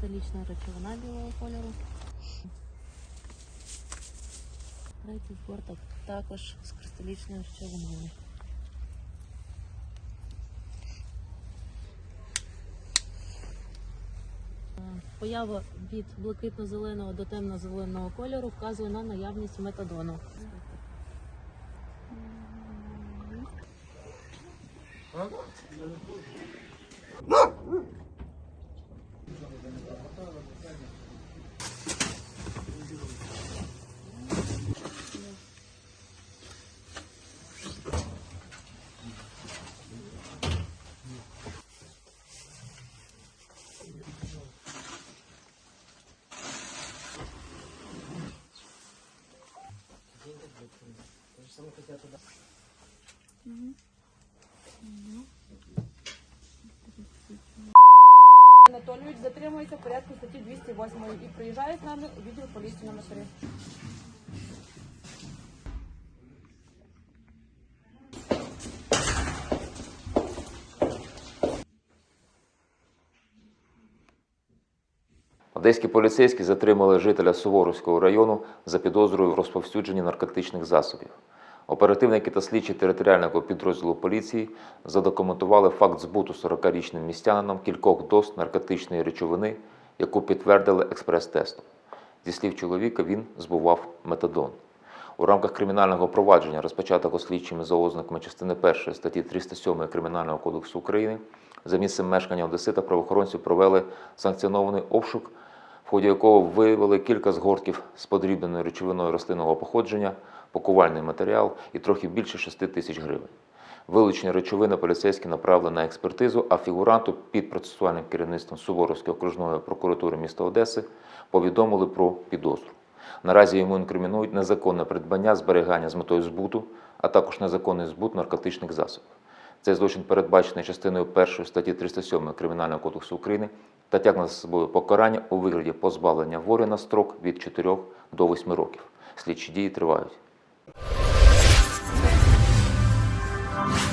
кристалічна речовина білого кольору. Третій форток також з кристалічною речовиною. Поява від блакитно-зеленого до темно-зеленого кольору вказує на наявність метадону. Анатолійович затримується в порядку статті 208 і приїжджає з нами у відділ поліції номер 3. Одеські поліцейські затримали жителя Суворовського району за підозрою в розповсюдженні наркотичних засобів. Оперативники та слідчі територіального підрозділу поліції задокументували факт збуту 40-річним містянином кількох доз наркотичної речовини, яку підтвердили експрес-тестом. Зі слів чоловіка, він збував метадон. У рамках кримінального провадження, розпочатого слідчими за ознаками частини 1 статті 307 Кримінального кодексу України, за місцем мешкання Одесита правоохоронці провели санкціонований обшук, в ході якого виявили кілька згортків з подрібненою речовиною рослинного походження, пакувальний матеріал і трохи більше 6 тисяч гривень. Вилучені речовини поліцейські направили на експертизу, а фігуранту під процесуальним керівництвом Суворовської окружної прокуратури міста Одеси повідомили про підозру. Наразі йому інкримінують незаконне придбання, зберігання з метою збуту, а також незаконний збут наркотичних засобів. Цей злочин передбачений частиною 1 статті 307 Кримінального кодексу України та тягне за собою покарання у вигляді позбавлення волі на строк від 4 до 8 років. Слідчі дії тривають.